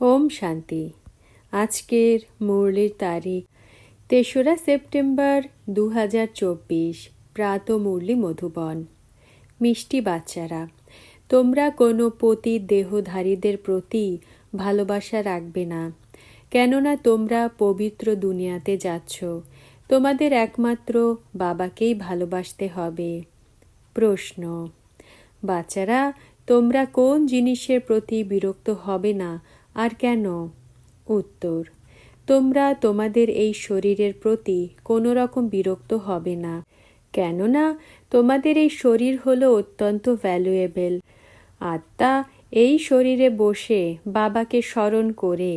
ওম শান্তি। আজকের মুরলির তারিখ তেসরা সেপ্টেম্বর দু হাজার চব্বিশ প্রাত মুরলি মধুবন। মিষ্টি বাচ্চারা, তোমরা কোনো পতি দেহধারীদের প্রতি ভালোবাসা রাখবে না, কেননা তোমরা পবিত্র দুনিয়াতে যাচ্ছ। তোমাদের একমাত্র বাবাকেই ভালোবাসতে হবে। প্রশ্ন, বাচ্চারা, তোমরা কোন জিনিসের প্রতি বিরক্ত হবে না আর কেন? উত্তর, তোমরা তোমাদের এই শরীরের প্রতি কোনো রকম বিরক্ত হবে না। কেননা, তোমাদের এই শরীর হলো অত্যন্ত ভ্যালুয়েবল আত্মা এই শরীরে বসে বাবাকে স্মরণ করে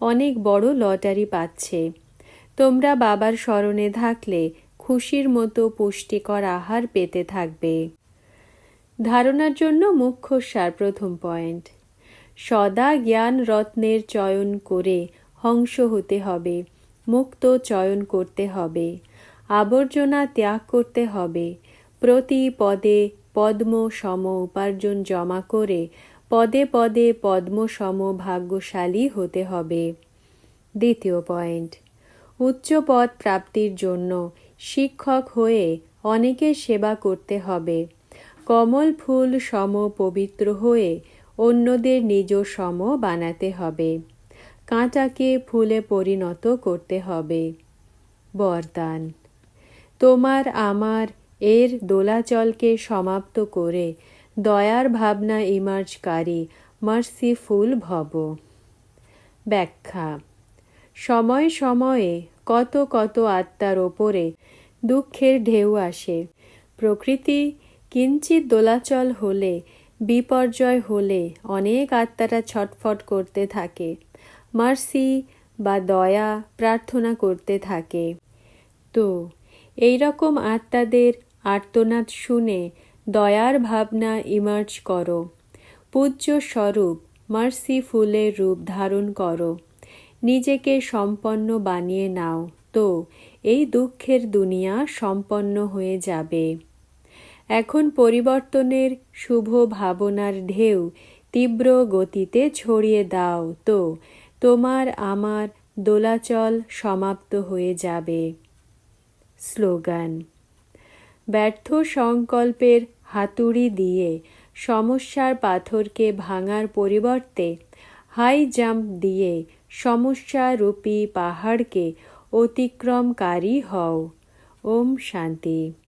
অনেক বড় লটারি পাচ্ছে। তোমরা বাবার স্মরণে থাকলে খুশির মতো পুষ্টিকর আহার পেতে থাকবে। ধারণার জন্য মুখ্য সার প্রথম পয়েন্ট সদা জ্ঞান রত্নের চয়ন করে হংস হতে হবে, মুক্ত চয়ন করতে হবে, আবর্জনা ত্যাগ করতে হবে, প্রতি পদে পদ্ম সম উপার্জন জমা করে পদে পদে পদ্ম সম ভাগ্যশালী হতে হবে। দ্বিতীয় পয়েন্ট, উচ্চ পদ প্রাপ্তির জন্য শিক্ষক হয়ে অনেকের সেবা করতে হবে। কমল ফুল সম পবিত্র হয়ে অন্যদের নিজ সম বানাতে হবে। কাঁটাকে ফুলে পরিণত করতে হবে। বরদান। তোমার আমার এর দোলাচলকে সমাপ্ত করে দয়ার ভাবনা ইমার্জকারী, মার্সিফুল ভব। ব্যাখ্যা। সময় সময়ে কত কত আত্মার ওপরে দুঃখের ঢেউ আসে। প্রকৃতি কিঞ্চিত দোলাচল হলে বিপর্যয় হলে অনেক আত্মারা ছটফট করতে থাকে। মার্সি বা দয়া প্রার্থনা করতে থাকে। তো এই রকম আত্মাদের আর্তনাদ শুনে দয়ার ভাবনা ইমার্জ করো। পূজ্য স্বরূপ মার্সি ফুলের রূপ ধারণ করো। নিজেকে সম্পন্ন বানিয়ে নাও। তো, এই দুঃখের দুনিয়া সম্পন্ন হয়ে যাবে। এখন পরিবর্তনের শুভ ভাবনার ঢেউ তীব্র গতিতে ছড়িয়ে দাও তো, তোমার আমার দোলাচল সমাপ্ত হয়ে যাবে। স্লোগান, ব্যর্থ সংকল্পের হাতুড়ি দিয়ে সমস্যার পাথরকে ভাঙার পরিবর্তে হাই জাম্প দিয়ে সমস্যারূপী পাহাড়কে অতিক্রমকারী হও। ওম শান্তি।